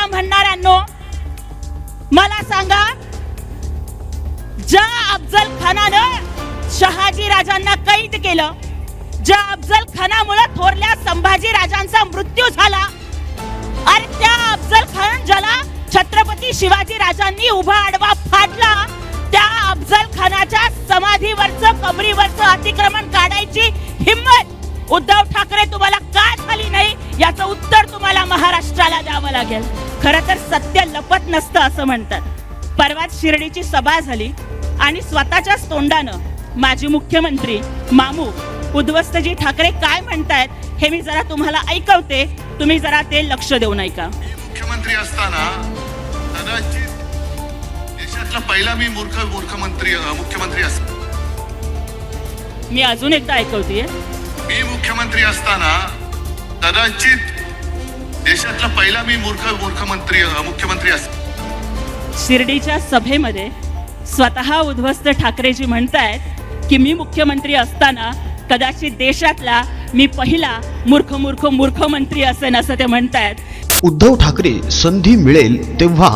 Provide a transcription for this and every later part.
बोलताना म्हणणाऱ्यांनो मला सांगा ज्या अफजल खानानं शहाजी राजांना कैद केलं ज्या अफजल खानामुळे थोरल्या संभाजी राजांचा मृत्यू झाला अरे त्या अफजल खान ज्याला छत्रपती शिवाजी राजांनी उभा आडवा फाडला त्या अफजल खानाच्या समाधीवरच कबरीवरच अतिक्रमण काढायची हिंमत उद्धव ठाकरे तुम्हाला का झाली नाही? याचं उत्तर तुम्हाला महाराष्ट्राला द्यावं लागेल. खरं तर सत्य लपत नसतं असं म्हणतात. परवाच शिर्डीची सभा झाली आणि स्वतःच्याच तोंडानं माजी मुख्यमंत्री मामू उद्ध्वस्तजी ठाकरे काय म्हणतायत हे मी जरा तुम्हाला ऐकवते. तुम्ही जरा ते लक्ष देऊन ऐका. मी मुख्यमंत्री असताना कदाचित देशातला पहिला मी मूर्ख मूर्खमंत्री अ, मुख्यमंत्री अस मी अजून एकदा ऐकवतेय. मी मुख्यमंत्री असताना कदाचित देशातला पहिला मी मूर्ख मूर्खमंत्री अ, मुख्यमंत्री अस शिर्डीच्या सभेमध्ये स्वतः उद्ध्वस्त ठाकरेजी म्हणतायत की मी मुख्यमंत्री असताना कदाचित देशातला मी पहिला मूर्ख मूर्ख मूर्ख मंत्री असेन असं ते म्हणतायत. उद्धव ठाकरे संधी मिळेल तेव्हा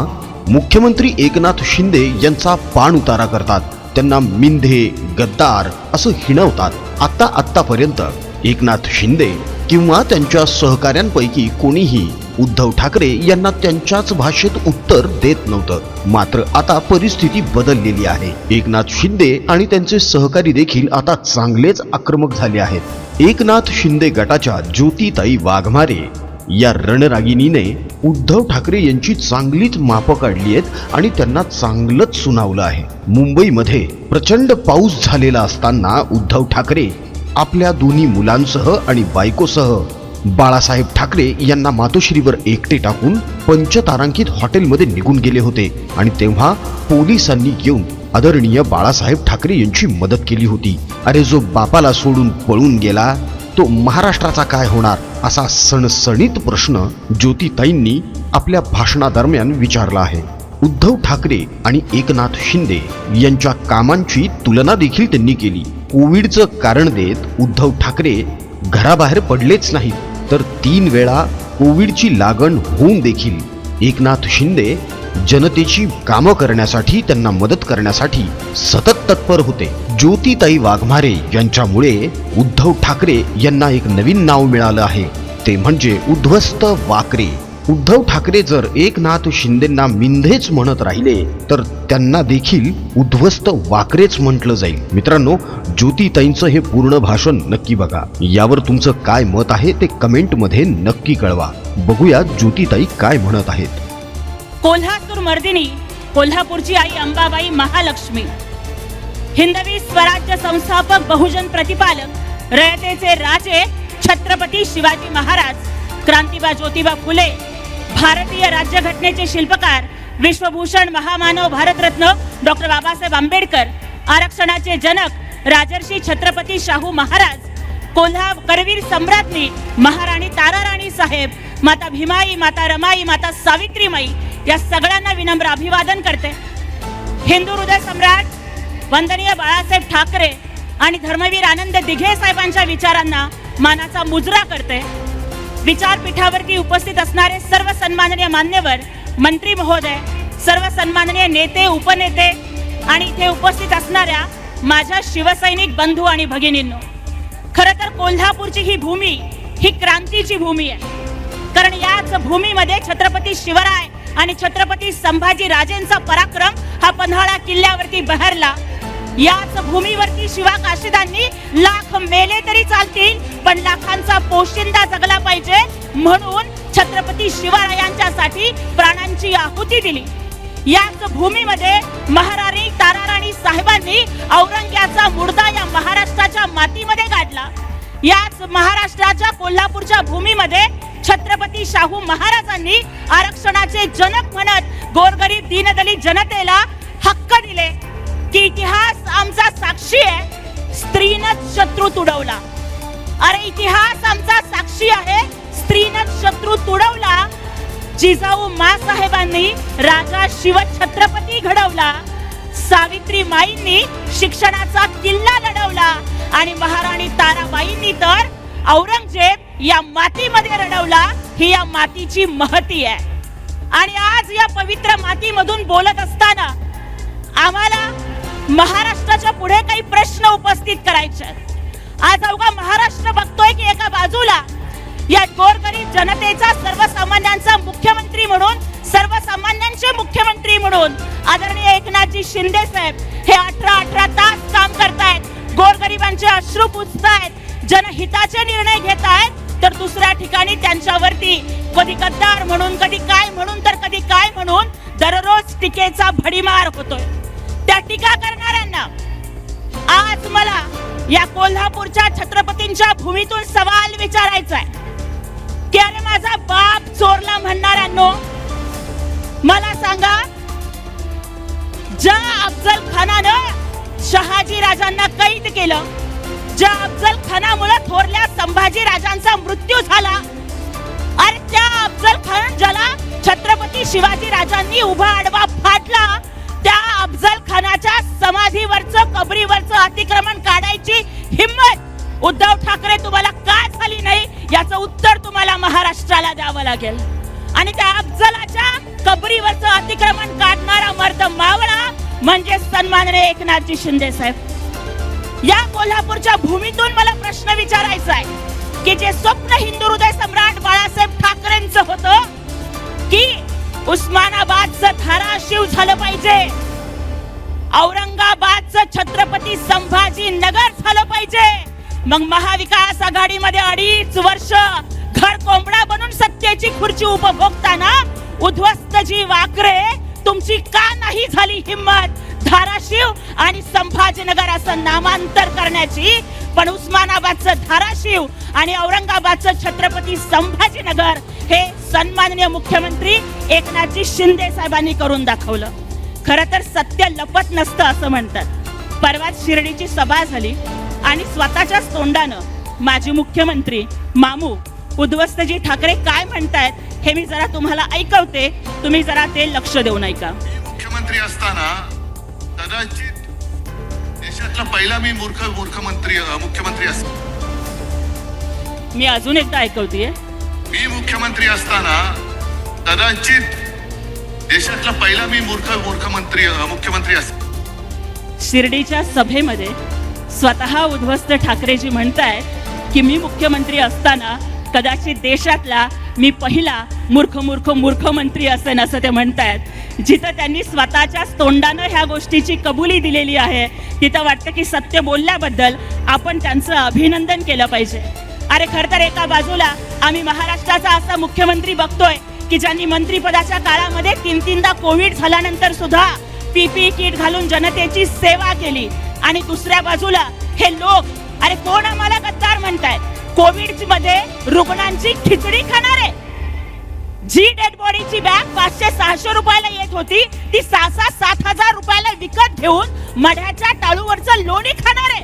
मुख्यमंत्री एकनाथ शिंदे यांचा पाण उतारा करतात. त्यांना मिंधे गद्दार असं हिणवतात. आता आत्तापर्यंत एकनाथ शिंदे किंवा त्यांच्या सहकाऱ्यांपैकी कोणीही उद्धव ठाकरे यांना त्यांच्याच भाषेत उत्तर देत नव्हतं. मात्र आता परिस्थिती बदललेली आहे. एकनाथ शिंदे आणि त्यांचे सहकारी देखील आता चांगलेच आक्रमक झाले आहेत. एकनाथ शिंदे गटाच्या ज्योतिताई वाघमारे या रणरागिणीने उद्धव ठाकरे यांची चांगलीच मापं काढली आहेत आणि त्यांना चांगलंच सुनावलं आहे. मुंबईमध्ये प्रचंड पाऊस झालेला असताना उद्धव ठाकरे आपल्या दोन्ही मुलांसह आणि बायकोसह बाळासाहेब ठाकरे यांना मातोश्रीवर एकटे टाकून पंचतारांकित हॉटेलमध्ये निघून गेले होते आणि तेव्हा पोलिसांनी येऊन आदरणीय बाळासाहेब ठाकरे यांची मदत केली होती. अरे जो बापाला सोडून पळून गेला तो महाराष्ट्राचा काय होणार असा सणसणीत प्रश्न ज्योतिताईंनी आपल्या भाषणादरम्यान विचारला आहे. उद्धव ठाकरे आणि एकनाथ शिंदे यांच्या कामांची तुलना देखील त्यांनी केली. कोविडचं कारण देत उद्धव ठाकरे घराबाहेर पडलेच नाहीत तर तीन वेळा कोविडची लागण होऊन देखील एकनाथ शिंदे जनतेची कामं करण्यासाठी त्यांना मदत करण्यासाठी सतत तत्पर होते. ज्योतिताई वाघमारे यांच्यामुळे उद्धव ठाकरे यांना एक नवीन नाव मिळालं आहे. ते म्हणजे उद्ध्वस्त वाकरे. उद्धव ठाकरे जर एकनाथ शिंदेंना मिंधेच म्हणत राहिले तर त्यांना देखील उद्ध्वस्त वाकरेच म्हटलं जाईल. मित्रांनो ज्योतिताईंचं हे पूर्ण भाषण नक्की बघा. यावर तुमचं काय मत आहे ते कमेंटमध्ये नक्की कळवा. बघूया ज्योतिताई काय म्हणत आहेत. कोल्हापूर मर्दिनी कोल्हापूरची आई अंबाबाई महालक्ष्मी. हिंदवी स्वराज्य संस्थापक बहुजन प्रतिपालक रयतेचे राजे छत्रपती शिवाजी महाराज क्रांतिबा ज्योतिबा फुले भारतीय राज्यघटनेचे शिल्पकार विश्वभूषण महामानव भारतरत्न डॉक्टर बाबासाहेब आंबेडकर आरक्षणाचे जनक राजर्षी छत्रपती शाहू महाराज कोल्हा करवीर सम्राज्ञी महाराणी ताराराणी साहेब माता भीमाई माता रमाई माता सावित्रीमाई या सगळ्यांना विनम्र अभिवादन करते. हिंदू हृदय सम्राट वंदनीय बाळासाहेब ठाकरे आणि धर्मवीर आनंद दिघे साहेबांच्या विचारांना मानाचा मुजरा करते. विचारपीठावरती उपस्थित असणारे सर्व सन्माननीय मान्यवर मंत्री महोदय सर्व सन्माननीय नेते उपनेते आणि इथे उपस्थित असणाऱ्या माझ्या शिवसैनिक बंधू आणि भगिनींनो खर तर कोल्हापूरची ही भूमी ही क्रांतीची भूमी आहे. कारण याच भूमीमध्ये छत्रपती शिवराय आणि छत्रपती संभाजी राजेंचा पराक्रम हा पन्हाळा किल्ल्यावरती बहरला. याच भूमीवरती शिवा काशिदांनी लाख मेले तरी चालतील पण लाखांचा पोशिंदा जगला पाहिजे. म्हणून छत्रपती शिवरायांच्यासाठी प्राणांची आहुती दिली. याच भूमीमध्ये महाराणी ताराराणी साहेबांनी औरंग्याचा मुर्दा या महाराष्ट्राच्या मातीमध्ये गाडला. याच महाराष्ट्राच्या कोल्हापूरच्या भूमीमध्ये छत्रपती शाहू महाराजांनी आरक्षणाचे जनक म्हणत गोरगरीब दीनदलित जनतेला हक्क दिले. की इतिहास आमचा साक्षी आहे. स्त्रीनच शत्रू तुडवला. अरे इतिहास आमचा साक्षी आहे. स्त्रीनच शत्रू तुडवला. जिजाऊ मासाहेबांनी राजा शिवछत्रपती घडवला. सावित्री माईंनी शिक्षणाचा किल्ला लढवला. आणि महाराणी ताराबाईंनी तर औरंगजेब या मातीमध्ये रडवला. ही या मातीची महती आहे. आणि आज या पवित्र मातीमधून बोलत असताना आम्हाला महाराष्ट्राच्या पुढे काही प्रश्न उपस्थित करायचे आहेत. आज अवघा महाराष्ट्र बघतोय की एका बाजूला या गोरगरीब जनतेचा सर्वसामान्यांचा मुख्यमंत्री म्हणून सर्वसामान्यांचे मुख्यमंत्री म्हणून आदरणीय एकनाथजी शिंदे साहेब हे अठरा अठरा तास काम करतायत. गोरगरिबांचे अश्रू पुजतायत जनहिताचे निर्णय घेत आहेत तर दुसऱ्या ठिकाणी त्यांच्यावरती कधी गद्दार म्हणून कधी काय म्हणून तर कधी काय म्हणून दररोज टीकेचा भडीमार होतोय. त्या टीका करणाऱ्यांना आज मला या कोल्हापूरच्या छत्रपतींच्या भूमीतून सवाल विचारायचा आहे. की अरे माझा बाप चोरला म्हणणाऱ्यांनो मला सांगा ज्या अफजल खानानं शहाजी राजांना कैद केलं ज्या अफजल खानामुळे थोरल्या संभाजी राजांचा मृत्यू झाला अरे त्या अफजल खान ज्याला छत्रपती शिवाजी राजांनी उभा आडवा फाटला त्या अफजल खानाच्या समाधीवरचं कबरीवरचं अतिक्रमण काढायची हिम्मत उद्धव ठाकरे तुम्हाला का झाली नाही? याचं उत्तर तुम्हाला महाराष्ट्राला द्यावं लागेल. आणि त्या अफजलाच्या कबरीवरचं अतिक्रमण काढणारा मर्द मावळा म्हणजे सन्माननीय एकनाथजी शिंदे साहेब. या कोल्हापूरच्या भूमीतून मला प्रश्न विचारायचा आहे की जे स्वप्न हिंदू हृदय सम्राट बाळासाहेब ठाकरेंचं होतं की उस्मानाबादचं धाराशिव झालं पाहिजे. औरंगाबादचं छत्रपती संभाजी नगर झालं पाहिजे. मग महाविकास आघाडीमध्ये अडीच वर्ष घर कोंबडा बनून सत्तेची खुर्ची उपभोगताना उद्ध्वस्त जी वाकरे तुमची का नाही झाली हिंमत? धाराशिव आणि संभाजीनगर असं नामांतर करण्याची पण उस्मानाबादचं धाराशिव आणि औरंगाबादचं छत्रपती संभाजीनगर हे सन्माननीय मुख्यमंत्री एकनाथजी शिंदे साहेबांनी करून दाखवलं. खरं तर सत्य लपत नसतं असं म्हणतात. परवाच शिर्डीची सभा झाली आणि स्वतःच्याच तोंडानं माजी मुख्यमंत्री मामू उद्ध्वस्तजी ठाकरे काय म्हणतायत हे मी जरा तुम्हाला ऐकवते. तुम्ही जरा ते लक्ष देऊन ऐका. मुख्यमंत्री असताना कदाचित देशातला पहिला मी मूर्ख मूर्ख मंत्री मुख्यमंत्री अस मी अजून एकदा ऐकवतीये. मी मुख्यमंत्री असताना कदाचित देशातला पहिला मी मूर्ख मूर्ख मंत्री मुख्यमंत्री अस शिर्डीच्या सभेमध्ये स्वतः उद्ध्वस्त ठाकरेजी म्हणतायत की मी मुख्यमंत्री असताना कदाचित देशातला मी पहिला मूर्ख मूर्ख मूर्ख मंत्री असेन असं ते म्हणतायत. जिथं त्यांनी स्वतःच्याच तोंडानं ह्या गोष्टीची कबुली दिलेली आहे तिथं वाटतं की सत्य बोलल्याबद्दल आपण त्यांचं अभिनंदन केलं पाहिजे. अरे खर तर एका बाजूला आम्ही महाराष्ट्राचा असा मुख्यमंत्री बघतोय की ज्यांनी मंत्रिपदाच्या काळामध्ये तीन तीनदा कोविड झाल्यानंतर सुद्धा पीपी किट घालून जनतेची सेवा केली. आणि दुसऱ्या बाजूला हे लोक अरे कोण आम्हाला गद्दार म्हणतायत? कोविडमध्ये रुग्णांची खिचडी खाणारे जी डेड बॉडीची बॅग पाचशे सहाशे रुपयाला येत होती ती सहा सहा सात हजार रुपयाला विकत घेऊन मढ्याच्या टाळूवरचं लोणी खाणारे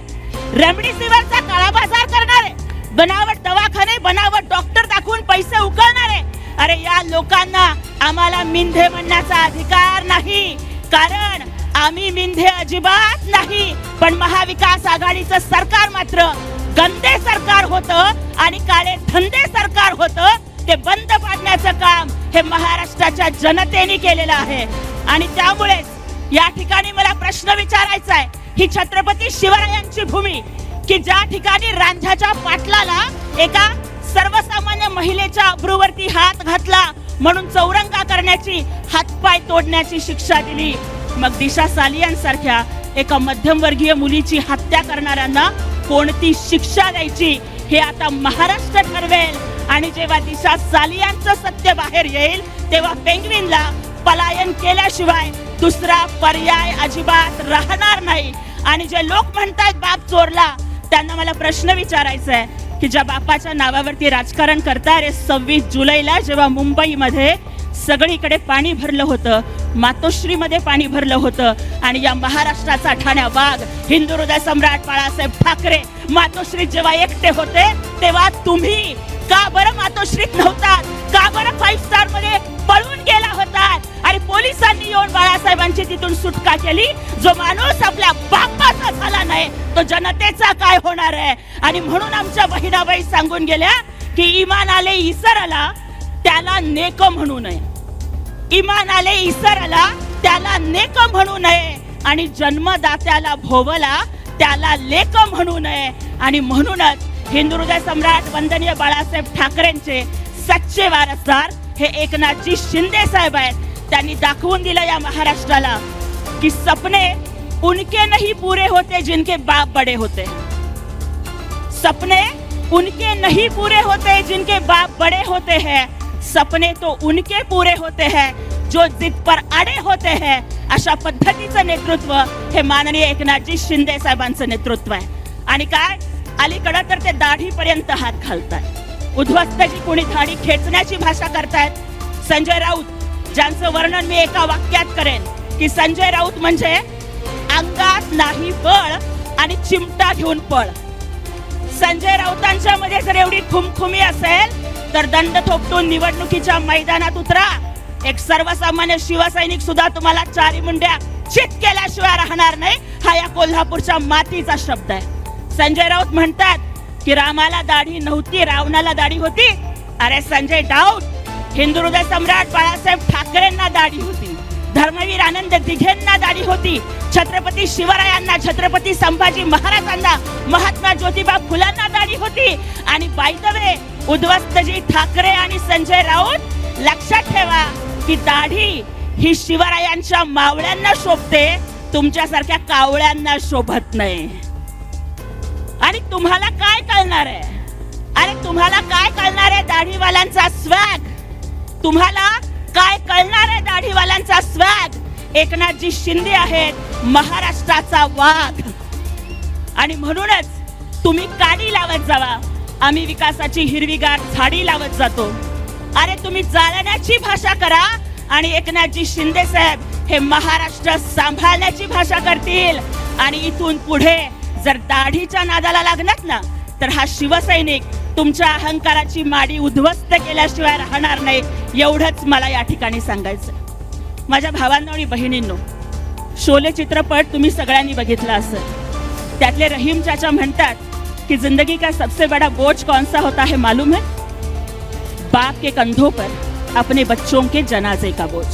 रेमडेसिवीरचा काळा बाजार करणारे बनावट दवाखाने बनावट डॉक्टर दाखवून पैसे उकळणारे अरे या लोकांना आम्हाला मिंधे म्हणण्याचा अधिकार नाही. कारण आम्ही मिंधे अजिबात नाही. पण महाविकास आघाडीचं सरकार मात्र गंदे सरकार होतं आणि काळे धंदे सरकार होतं ते बंद पाडण्याचं काम हे महाराष्ट्राच्या जनतेने केलेलं आहे. आणि त्यामुळेच या ठिकाणी मला प्रश्न विचारायचा आहे ही छत्रपती शिवरायांची भूमी की ज्या ठिकाणी रांझाच्या पाटलाला एका सर्वसामान्य महिलेच्या अब्रूवरती हात घातला म्हणून चौरंगा करण्याची हातपाय तोडण्याची शिक्षा दिली मग दिशा सालियांसारख्या एका मध्यमवर्गीय मुलीची हत्या करणाऱ्यांना कोणती शिक्षा द्यायची हे आता महाराष्ट्र ठरवेल. आणि जेव्हा दिशा सालियांचं सत्य बाहेर येईल तेव्हा पेंग्विनला पलायन केल्याशिवाय दुसरा पर्याय अजिबात राहणार नाही. आणि जे लोक म्हणतात बाप चोरला त्यांना मला प्रश्न विचारायचा आहे की ज्या बापाच्या नावावरती राजकारण करताय सव्वीस जुलैला जेव्हा मुंबईमध्ये सगळीकडे पाणी भरलं होतं. मातोश्रीमध्ये पाणी भरलं होतं. आणि या महाराष्ट्राचा ठाण्या वाघ हिंदू हृदय सम्राट बाळासाहेब ठाकरे मातोश्री जेव्हा एकटे होते तेव्हा तुम्ही का बरं मातोश्रीत नव्हतात? का बरं फाईव्ह स्टारमध्ये पळून गेला होता? आणि पोलिसांनी येऊन बाळासाहेबांची तिथून सुटका केली. जो माणूस आपल्या बापाचा झाला नाही तो जनतेचा काय होणार आहे? आणि म्हणून आमच्या बहिणाबाई सांगून गेल्या की इमान आले इसर आला त्याला नेक म्हणू नये. इमान आले इसराला त्याला नेक म्हणू नये. आणि जन्मदात्याला भोवला त्याला लेक म्हणू नये. आणि म्हणूनच हिंदू हृदय सम्राट वंदनीय बाळासाहेब ठाकरेंचे सच्चे वारसदार हे एकनाथजी शिंदे साहेब आहेत. त्यांनी दाखवून दिलं या महाराष्ट्राला की सपने उनके नहीं पूरे होते जिनके बाप बड़े होते. सपने उनके नहीं पूरे होते जिनके बाप बड़े होते हैं. सपने तो उनके पूरे होते हैं जो जिद पर अडे होते हैं। अशा पद्धतीचं नेतृत्व हे माननीय एकनाथजी शिंदे साहेबांचं नेतृत्व आहे. आणि काय? अलीकडं तर ते दाढीपर्यंत हात घालतात उद्ध्वस्तची कोणी दाढी खेचण्याची भाषा करतायत? संजय राऊत ज्यांचं वर्णन मी एका वाक्यात करेन की संजय राऊत म्हणजे अंगात नाही बळ आणि चिमटा घेऊन पळ. संजय राऊतांच्या मध्ये जर एवढी खुमखुमी असेल तर दंड थोपटून निवडणुकीच्या मैदानात उतरा. एक सर्वसामान्य शिवसैनिक सुद्धा तुम्हाला चारी मुंड्या चित केल्याशिवाय राहणार नाही. हा या कोल्हापूरच्या मातीचा शब्द आहे. संजय राऊत म्हणतात की रामाला दाढी नव्हती रावणाला दाढी होती. अरे संजय राऊत हिंदू हृदय सम्राट बाळासाहेब ठाकरेंना दाढी होती. धर्मवीर आनंद दिघेंना दाढी होती. छत्रपती शिवरायांना छत्रपती संभाजी महाराजांना महात्मा ज्योतिबा फुलांना दाढी होती. आणि बाय उद्ध्वस्तजी ठाकरे आणि संजय राऊत लक्षात ठेवा की दाढी ही शिवरायांच्या मावळ्यांना शोभते तुमच्यासारख्या कावळ्यांना शोभत नाही. आणि तुम्हाला काय कळणार आहे? अरे तुम्हाला काय कळणार आहे दाढीवाल्यांचा स्वॅग? तुम्हाला काय कळणार आहे दाढीवाल्यांचा स्वॅग? एकनाथजी शिंदे आहेत महाराष्ट्राचा वाघ. आणि म्हणूनच तुम्ही काडी लावत जावा. आम्ही विकासाची हिरवीगार झाडी लावत जातो. अरे तुम्ही जाळण्याची भाषा करा आणि एकनाथजी शिंदे साहेब हे महाराष्ट्र सांभाळण्याची भाषा करतील. आणि इथून पुढे जर दाढीच्या नादाला लागलात ना तर हा शिवसैनिक तुमच्या अहंकाराची माडी उद्ध्वस्त केल्याशिवाय राहणार नाही एवढंच मला या ठिकाणी सांगायचं. माझ्या भावांनो आणि बहिणींनो शोले चित्रपट तुम्ही सगळ्यांनी बघितला असेल. त्यातले रहीम चाचा म्हणतात कि जिंदगी का सबसे बड़ा बोझ कौन सा होता है मालूम है? बाप के कंधों पर अपने बच्चों के जनाजे का बोझ।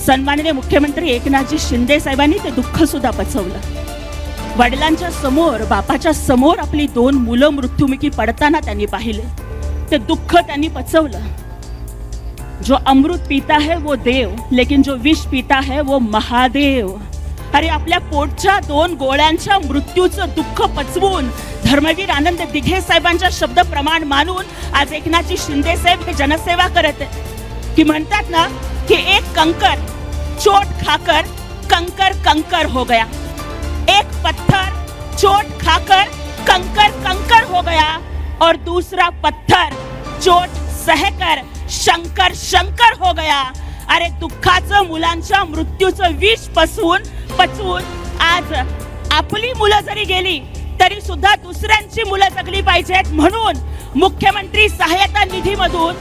सन्माननीय मुख्यमंत्री एकनाथजी शिंदे साहेबांनी ते दुःख सुद्धा पचवलं वडिलांच्या समोर बापाच्या समोर आपली दोन मुलं मृत्युमुखी पडताना त्यांनी पाहिले। ते दुःख त्यांनी पचवलं जो अमृत पीता है वो देव लेकिन जो विष पीता है वो महादेव। अरे आपल्या पोटच्या दोन गोळ्यांच्या मृत्यूचं दुःख पचवून धर्मवीर आनंद दिघे साहेबांच्या शब्द प्रमाण मानून आज एकनाथजी शिंदे साहेब हे जनसेवा करत की म्हणतात ना की एक कंकर चोट खाकर कंकर कंकर हो गया. एक पत्थर चोट खाकर कंकर कंकर हो गया. और दूसरा पत्थर चोट सहकर शंकर शंकर हो गया. अरे दुःखाचं मुलांच्या मृत्यूचं विष पसवून पचवून आज आपली मुलं जरी गेली तरी सुद्धा दुसऱ्यांची मुलं जगली पाहिजेत. म्हणून मुख्यमंत्री सहायता निधीमधून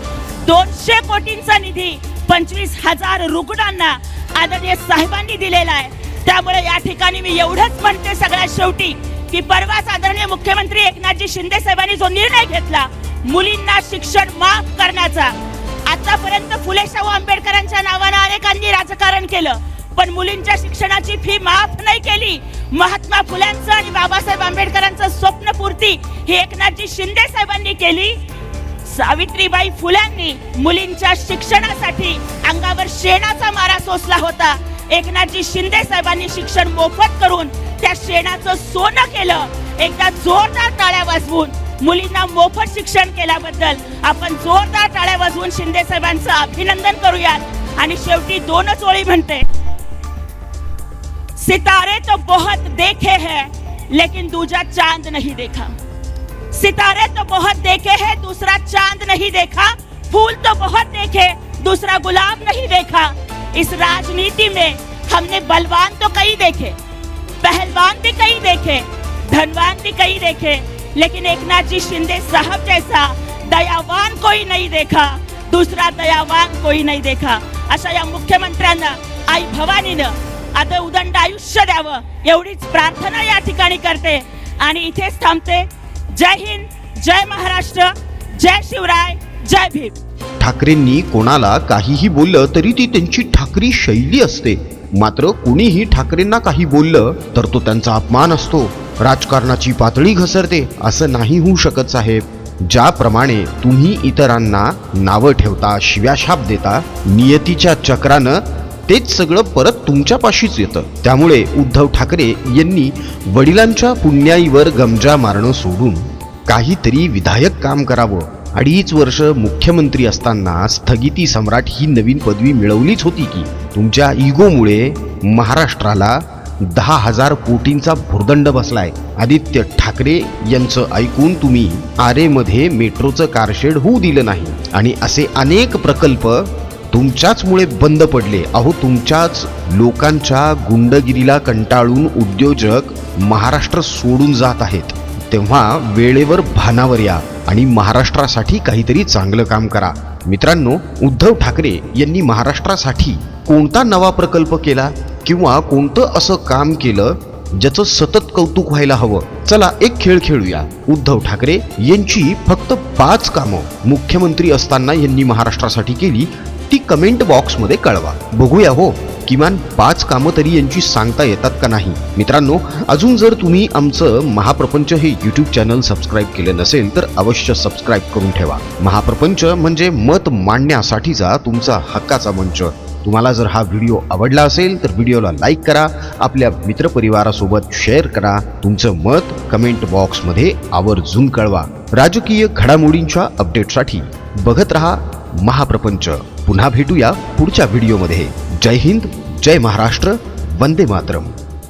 दोनशे कोटींचा निधी पंचवीस हजार रुग्णांना आदरणीय साहेबांनी दिलेला आहे. त्यामुळे या ठिकाणी मी एवढंच म्हणते सगळ्यात शेवटी की परवाच आदरणीय मुख्यमंत्री एकनाथजी शिंदे साहेबांनी जो निर्णय घेतला मुलींना शिक्षण माफ करण्याचा आतापर्यंत फुले शाहू आंबेडकरांच्या नावानं अनेकांनी राजकारण केलं. पण मुलींच्या शिक्षणाची फी माफ नाही केली. महात्मा फुल्यांचं आणि बाबासाहेब आंबेडकरांचं स्वप्नपूर्ती ही एकनाथजी शिंदे साहेबांनी केली. सावित्रीबाई फुल्यांनी मुलींच्या शिक्षणासाठी अंगावर शेणाचा मारा सोसला होता. एकनाथजी शिंदे साहेबांनी शिक्षण मोफत करून त्या शेणाचं सोनं केलं. एकदा जोरदार टाळ्या वाजवून मुलींना मोफत शिक्षण केल्याबद्दल आपण जोरदार टाळ्या वाजवून शिंदे साहेबांचं अभिनंदन करूयात. आणि शेवटी दोनच ओळी म्हणते. सितारे तो बहुत देखे हैं, लेकिन दूजा चाँद नहीं देखा। सितारे तो बहुत देखे हैं, दूसरा चाँद नहीं देखा। फूल तो बहुत देखे, दूसरा गुलाब नहीं देखा। इस राजनीति में हमने बलवान तो कई देखे, पहलवान भी कई देखे, धनवान भी कई देखे, लेकिन एकनाथ जी शिंदे साहब जैसा दयावान कोई नहीं देखा, दूसरा दयावान कोई नहीं देखा। अशा या मुख्यमंत्र्यांना, आई भवानीनं आता उदंड आयुष्य द्यावं. एवढीच प्रार्थना या ठिकाणी करते. आणि इथेच थांबते. जय हिंद जय महाराष्ट्र जय शिवराय जय भीम. ठाकरेंनी कोणाला काहीही बोललं तरी ती त्यांची ठाकरी शैली असते. मात्र कुणीही ठाकरेंना काही बोललं तर तो त्यांचा अपमान असतो. राजकारणाची पातळी घसरते असं नाही होऊ शकत साहेब. ज्याप्रमाणे तुम्ही इतरांना नावं ठेवता शिव्याशाप देता नियतीच्या चक्रानं तेच सगळं परत तुमच्यापाशीच येतं. त्यामुळे उद्धव ठाकरे यांनी वडिलांच्या पुण्याईवर गमजा मारणं सोडून काहीतरी विधायक काम करावं. अडीच वर्ष मुख्यमंत्री असताना स्थगिती सम्राट ही नवीन पदवी मिळवलीच होती की तुमच्या इगोमुळे महाराष्ट्राला दहा हजार कोटींचा भुर्दंड बसलाय. आदित्य ठाकरे यांचं ऐकून तुम्ही आरेमध्ये मेट्रोचं कारशेड होऊ दिलं नाही. आणि असे अनेक प्रकल्प तुमच्याचमुळे बंद पडले. अहो तुमच्याच लोकांच्या गुंडगिरीला कंटाळून उद्योजक महाराष्ट्र सोडून जात आहेत. तेव्हा वेळेवर भानावर या आणि महाराष्ट्रासाठी काहीतरी चांगलं काम करा. मित्रांनो उद्धव ठाकरे यांनी महाराष्ट्रासाठी कोणता नवा प्रकल्प केला किंवा कोणतं असं काम केलं ज्याचं सतत कौतुक व्हायला हवं? चला एक खेळ खेळूया. उद्धव ठाकरे यांची फक्त पाच कामं मुख्यमंत्री असताना यांनी महाराष्ट्रासाठी केली. ती कमेंट बॉक्समध्ये कळवा. बघूया हो किमान पाच कामं तरी यांची सांगता येतात का नाही? मित्रांनो अजून जर तुम्ही आमचं महाप्रपंच हे यूट्यूब चॅनल सबस्क्राईब केलं नसेल तर अवश्य सबस्क्राईब करून ठेवा. महाप्रपंच म्हणजे मत मांडण्यासाठीचा तुमचा हक्काचा मंच. तुम्हाला जर हा व्हिडिओ आवडला असेल तर व्हिडिओला लाईक करा आपल्या मित्रपरिवारासोबत शेअर करा. तुमचं मत कमेंट बॉक्समध्ये आवर्जून कळवा. राजकीय घडामोडींच्या अपडेटसाठी बघत रहा महाप्रपंच. पुन्हा भेटूया पुढच्या व्हिडिओमध्ये. जय हिंद जय महाराष्ट्र वंदे मातरम.